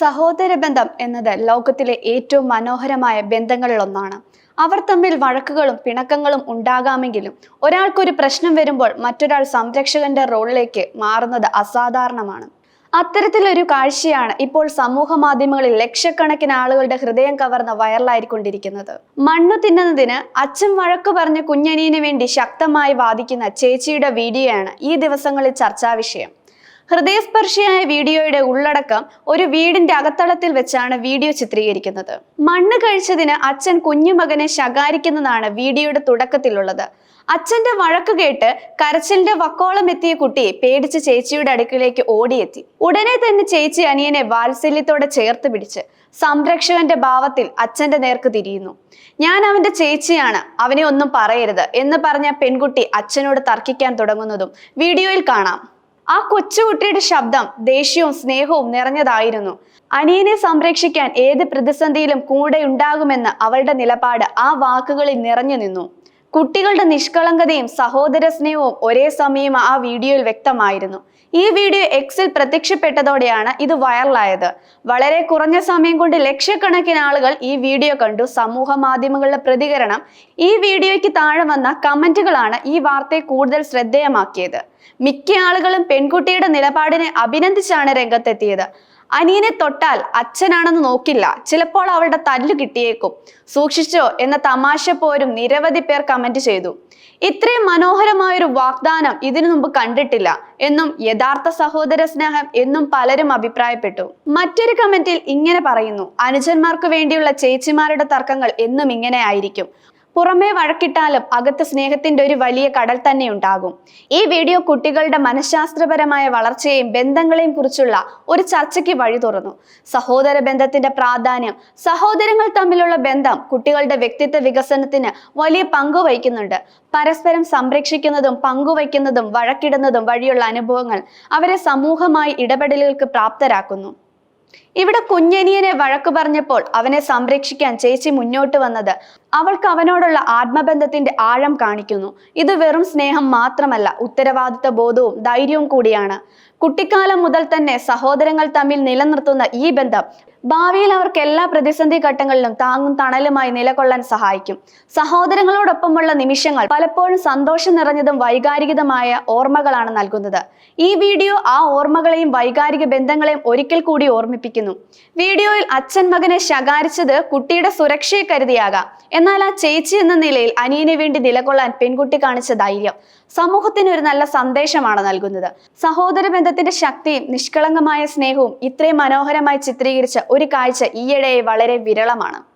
സഹോദര ബന്ധം എന്നത് ലോകത്തിലെ ഏറ്റവും മനോഹരമായ ബന്ധങ്ങളിൽ ഒന്നാണ് അവർ തമ്മിൽ വഴക്കുകളും പിണക്കങ്ങളും ഉണ്ടാകാമെങ്കിലും ഒരാൾക്കൊരു പ്രശ്നം വരുമ്പോൾ മറ്റൊരാൾ സംരക്ഷകന്റെ റോളിലേക്ക് മാറുന്നത് അസാധാരണമാണ്. അത്തരത്തിലൊരു കാഴ്ചയാണ് ഇപ്പോൾ സമൂഹ മാധ്യമങ്ങളിൽ ലക്ഷക്കണക്കിന് ആളുകളുടെ ഹൃദയം കവർന്ന വൈറലായിക്കൊണ്ടിരിക്കുന്നത്. മണ്ണു തിന്നുന്നതിന് അച്ഛൻ വഴക്കു പറഞ്ഞ കുഞ്ഞനിയന് വേണ്ടി ശക്തമായി വാദിക്കുന്ന ചേച്ചിയുടെ വീഡിയോയാണ് ഈ ദിവസങ്ങളിൽ ചർച്ചാ വിഷയം ഹൃദയസ്പർശിയായ വീഡിയോയുടെ ഉള്ളടക്കം ഒരു വീടിന്റെ അകത്തളത്തിൽ വെച്ചാണ് വീഡിയോ ചിത്രീകരിക്കുന്നത്. മണ്ണ് കഴിച്ചതിന് അച്ഛൻ കുഞ്ഞുമകനെ ശകാരിക്കുന്നതാണ് വീഡിയോയുടെ തുടക്കത്തിലുള്ളത്. അച്ഛന്റെ വഴക്ക് കേട്ട് കരച്ചിലിന്റെ വക്കോളം എത്തിയ കുട്ടി പേടിച്ച് ചേച്ചിയുടെ അടുക്കിലേക്ക് ഓടിയെത്തി. ഉടനെ തന്നെ ചേച്ചി അനിയനെ വാത്സല്യത്തോടെ ചേർത്ത് പിടിച്ച് സംരക്ഷകന്റെ ഭാവത്തിൽ അച്ഛന്റെ നേർക്ക് തിരിയുന്നു. ഞാൻ അവന്റെ ചേച്ചിയാണ് അവനെ ഒന്നും പറയരുത് എന്ന് പറഞ്ഞ പെൺകുട്ടി അച്ഛനോട് തർക്കിക്കാൻ തുടങ്ങുന്നതും വീഡിയോയിൽ കാണാം. ആ കൊച്ചുകുട്ടിയുടെ ശബ്ദം ദേഷ്യവും സ്നേഹവും നിറഞ്ഞതായിരുന്നു. അനിയനെ സംരക്ഷിക്കാൻ ഏത് പ്രതിസന്ധിയിലും കൂടെ ഉണ്ടാകുമെന്ന് അവളുടെ നിലപാട് ആ വാക്കുകളിൽ നിറഞ്ഞു നിന്നു. കുട്ടികളുടെ നിഷ്കളങ്കതയും സഹോദര സ്നേഹവും ഒരേ സമയം ആ വീഡിയോയിൽ വ്യക്തമായിരുന്നു. ഈ വീഡിയോ എക്സിൽ പ്രത്യക്ഷപ്പെട്ടതോടെയാണ് ഇത് വൈറലായത്. വളരെ കുറഞ്ഞ സമയം കൊണ്ട് ലക്ഷക്കണക്കിന് ആളുകൾ ഈ വീഡിയോ കണ്ടു. സമൂഹ മാധ്യമങ്ങളുടെ പ്രതികരണം ഈ വീഡിയോയ്ക്ക് താഴെ വന്ന കമന്റുകളാണ് ഈ വാർത്തയെ കൂടുതൽ ശ്രദ്ധേയമാക്കിയത്. മിക്ക ആളുകളും പെൺകുട്ടിയുടെ നിലപാടിനെ അഭിനന്ദിച്ചാണ് രംഗത്തെത്തിയത്. അനിയനെ തൊട്ടാൽ അച്ഛനാണെന്ന് നോക്കില്ല. ചിലപ്പോൾ അവളുടെ തല്ലു കിട്ടിയേക്കും. സൂക്ഷിച്ചോ എന്ന തമാശ പോലും നിരവധി പേർ കമന്റ് ചെയ്തു. ഇത്രയും മനോഹരമായൊരു വാഗ്ദാനം ഇതിനു മുമ്പ് കണ്ടിട്ടില്ല എന്നും യഥാർത്ഥ സഹോദര സ്നേഹം എന്നും പലരും അഭിപ്രായപ്പെട്ടു. മറ്റൊരു കമന്റിൽ ഇങ്ങനെ പറയുന്നു. അനുജന്മാർക്ക് വേണ്ടിയുള്ള ചേച്ചിമാരുടെ തർക്കങ്ങൾ എന്നും ഇങ്ങനെ ആയിരിക്കും. പുറമേ വഴക്കിട്ടാലും അകത്ത് സ്നേഹത്തിന്റെ ഒരു വലിയ കടൽ തന്നെ ഉണ്ടാകും. ഈ വീഡിയോ കുട്ടികളുടെ മനഃശാസ്ത്രപരമായ വളർച്ചയെയും ബന്ധങ്ങളെയും കുറിച്ചുള്ള ഒരു ചർച്ചയ്ക്ക് വഴി തുറന്നു. സഹോദര ബന്ധത്തിന്റെ പ്രാധാന്യം സഹോദരങ്ങൾ തമ്മിലുള്ള ബന്ധം കുട്ടികളുടെ വ്യക്തിത്വ വികസനത്തിന് വലിയ പങ്ക് വഹിക്കുന്നുണ്ട്. പരസ്പരം സംരക്ഷിക്കുന്നതും പങ്കുവയ്ക്കുന്നതും വഴക്കിടുന്നതും വഴിയുള്ള അനുഭവങ്ങൾ അവരെ സമൂഹമായി ഇടപെടലുകൾക്ക് പ്രാപ്തരാക്കുന്നു. ഇവിടെ കുഞ്ഞനിയനെ വഴക്കു പറഞ്ഞപ്പോൾ അവനെ സംരക്ഷിക്കാൻ ചേച്ചി മുന്നോട്ട് വന്നത്. അവൾക്ക് അവനോടുള്ള ആത്മബന്ധത്തിന്റെ ആഴം കാണിക്കുന്നു. ഇത് വെറും സ്നേഹം മാത്രമല്ല ഉത്തരവാദിത്ത ബോധവും ധൈര്യവും കൂടിയാണ്. കുട്ടിക്കാലം മുതൽ തന്നെ സഹോദരങ്ങൾ തമ്മിൽ നിലനിർത്തുന്ന ഈ ബന്ധം ഭാവിയിൽ അവർക്ക് എല്ലാ പ്രതിസന്ധി ഘട്ടങ്ങളിലും താങ്ങും തണലുമായി നിലകൊള്ളാൻ സഹായിക്കും. സഹോദരങ്ങളോടൊപ്പമുള്ള നിമിഷങ്ങൾ പലപ്പോഴും സന്തോഷം നിറഞ്ഞതും വൈകാരികതമായ ഓർമ്മകളാണ് നൽകുന്നത്. ഈ വീഡിയോ ആ ഓർമ്മകളെയും വൈകാരിക ബന്ധങ്ങളെയും ഒരിക്കൽ കൂടി ഓർമ്മിപ്പിക്കുന്നു. വീഡിയോയിൽ അച്ഛൻ മകനെ ശകാരിച്ചത് കുട്ടിയുടെ സുരക്ഷയെ കരുതിയാകാം. എന്നാൽ ആ ചേച്ചി എന്ന നിലയിൽ അനിയന് വേണ്ടി നിലകൊള്ളാൻ പെൺകുട്ടി കാണിച്ച ധൈര്യം സമൂഹത്തിന് ഒരു നല്ല സന്ദേശമാണ് നൽകുന്നത്. സഹോദര ബന്ധത്തിന്റെ ശക്തിയും നിഷ്കളങ്കമായ സ്നേഹവും ഇത്രയും മനോഹരമായി ചിത്രീകരിച്ച ഒരു കാഴ്ച ഈയിടെ വളരെ വിരളമാണ്.